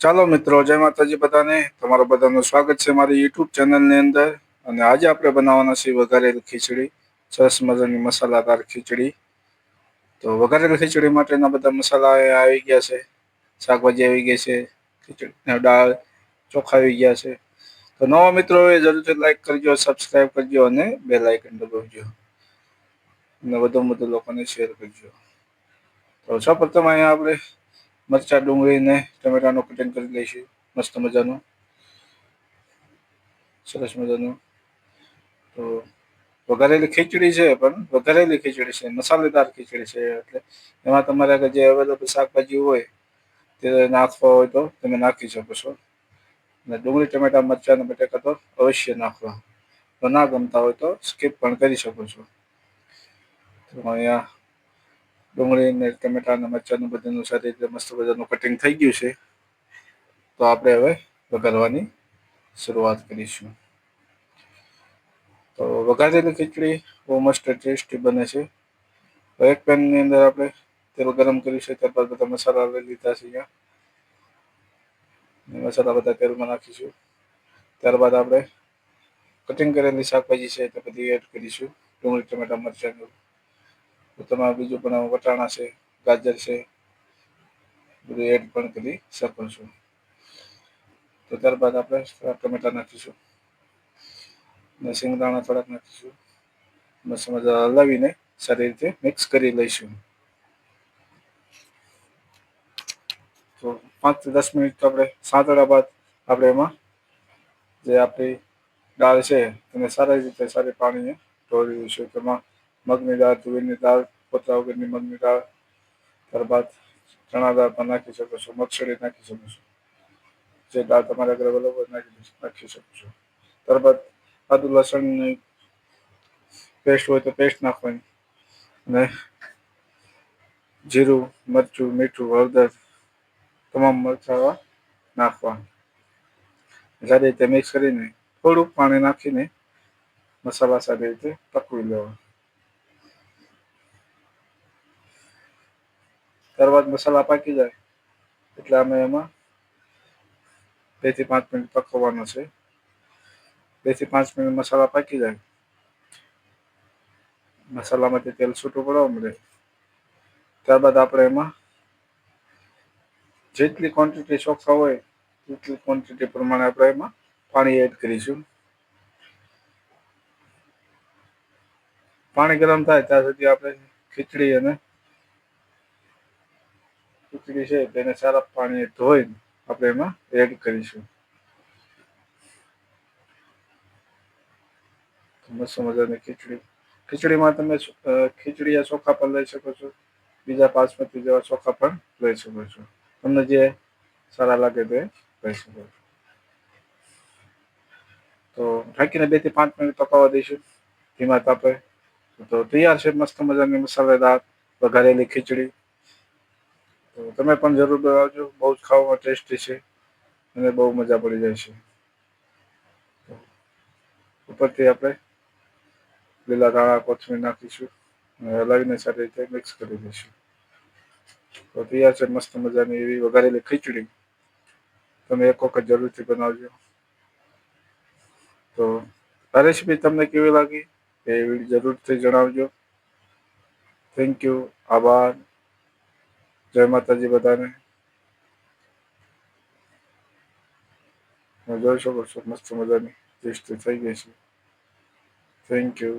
ચાલો મિત્રો, જય માતાજી બધાને. તમારું બધાનું સ્વાગત છે મારી યુટ્યુબ ચેનલની અંદર. અને આજે આપણે બનાવવાના છે વઘારેલી ખીચડી. સરસ મજાની મસાલાદાર ખીચડી. તો વઘારેલી ખીચડી માટેના બધા મસાલા આવી ગયા છે. શાકભાજી આવી ગઈ છે. ખીચડી દાળ ચોખા આવી ગયા છે. તો નવા મિત્રો, એ જરૂરથી લાઈક કરજો સબસ્ક્રાઈબ કરજો અને બે લાઇકન દબાવજો. અને વધુ વધુ લોકોને શેર કરજો. તો સૌપ્રથમ અહીંયા આપણે મરચાં ડુંગળીને ટમેટાનું કટિંગ કરી લઈશું. મસ્ત મજાનું. સરસ મજાનું. તો વઘારેલી ખીચડી છે, પણ વઘારેલી ખીચડી છે, મસાલેદાર ખીચડી છે, એટલે એમાં તમારે આગળ જે અવેલેબલ શાકભાજી હોય, તે નાખવા હોય તો તમે નાખી શકો છો. અને ડુંગળી, ટમેટા, મરચાં અને તો અવશ્ય નાખવા. તો ના ગમતા હોય તો સ્કીપ પણ કરી શકો છો. તો અહીંયા ડુંગળી ને ટમેટા અને મરચાંનું બધાનું સારી રીતે મસ્ત બધાનું કટિંગ થઈ ગયું છે. તો આપણે હવે વઘારવાની શરૂઆત કરીશું. તો વઘારેલી ખીચડી બહુ મસ્ત ટેસ્ટી બને છે. એક પેનની અંદર આપણે તેલ ગરમ કર્યું છે, ત્યારબાદ બધા મસાલા લીધા છે અહીંયા. મસાલા બધા તેલમાં નાખીશું. ત્યારબાદ આપણે કટિંગ કરેલી શાકભાજી છે તે બધી એડ કરીશું. ડુંગળી, ટમેટા મરચાં તો તમારે બીજું પણ વટાણા છે, ગાજર છે, બધું એડ પણ કરી શકો છો. તો ત્યારબાદ આપણે ટમેટા નાખીશું. અને સિંગદાણા થોડાક નાખીશું. મજા હલાવીને સારી રીતે મિક્સ કરી લઈશું. તો પાંચથી દસ મિનિટ આપણે સાંતળ્યા બાદ આપણે એમાં જે આપણી દાળ છે તેને સારી રીતે સારી પાણીએ ઢોળી દઈશું તેમાં મગની દાળ, તુવેરની દાળ, પોતરા વગરની મગની દાળ, ત્યારબાદ ચણા દાળ પણ નાખી શકો છો મગસળી નાખી શકો છો. જે દાળ તમારે આગળ અવેલેબલ નાખી નાખી શકો છો. ત્યારબાદ આદુ લસણની પેસ્ટ હોય તો પેસ્ટ નાખવાની. અને જીરું, મરચું, મીઠું, હળદર તમામ મરચાવા નાખવા સારી રીતે મિક્સ કરીને થોડુંક પાણી નાખીને મસાલા સારી રીતે પકવી લેવા ત્યારબાદ મસાલા પાકી જાય એટલે અમે એમાં બેથી પાંચ મિનિટ પકવવાનો છે. બેથી પાંચ મિનિટ મસાલા પાકી જાય. મસાલામાંથી તેલ છૂટું પડવા મળે ત્યારબાદ આપણે એમાં જેટલી ક્વોન્ટિટી ચોખ્ખા હોય એટલી ક્વોન્ટિટી પ્રમાણે આપણે એમાં પાણી એડ કરીશું. પાણી ગરમ થાય ત્યાં સુધી આપણે ખીચડી અને ખીચડી છે તેને સારા પાણીએ ધોઈને આપણે એમાં એડ કરીશું. મજાની ખીચડી? ખીચડીમાં તમે ખીચડીયા ચોખા પણ લઈ શકો છો. બીજા બાસમતી જેવા ચોખા પણ લઈ શકો છો. તમને જે સારા લાગે તે લઈ શકો છો. તો ઢાંકીને બેથી પાંચ મિનિટ પકાવવા દઈશું. ધીમા તાપે. તો તૈયાર છે, મસ્ત મજાની મસાલેદાર વઘારેલી ખીચડી. તો તમે પણ જરૂર બનાવજો. બહુ જ ખાવામાં ટેસ્ટી છે અને બહુ મજા પડી જાય છે. ઉપરથી આપણે લીલા ધાણા, કોથમીર નાખીશું અને હલાવીને સારી રીતે મિક્સ કરી દઈશું તો તૈયાર છે, મસ્ત મજાની એવી વઘારેલી ખીચડી. તમે એક વખત જરૂરથી બનાવજો. તો આ રેસીપી તમને કેવી લાગી? એ જરૂરથી જણાવજો. થેન્ક યુ આભાર. જય માતાજી બધાને. જોઈ શકો છો મસ્ત મજાની ટેસ્ટી થઈ ગઈ છે. Thank you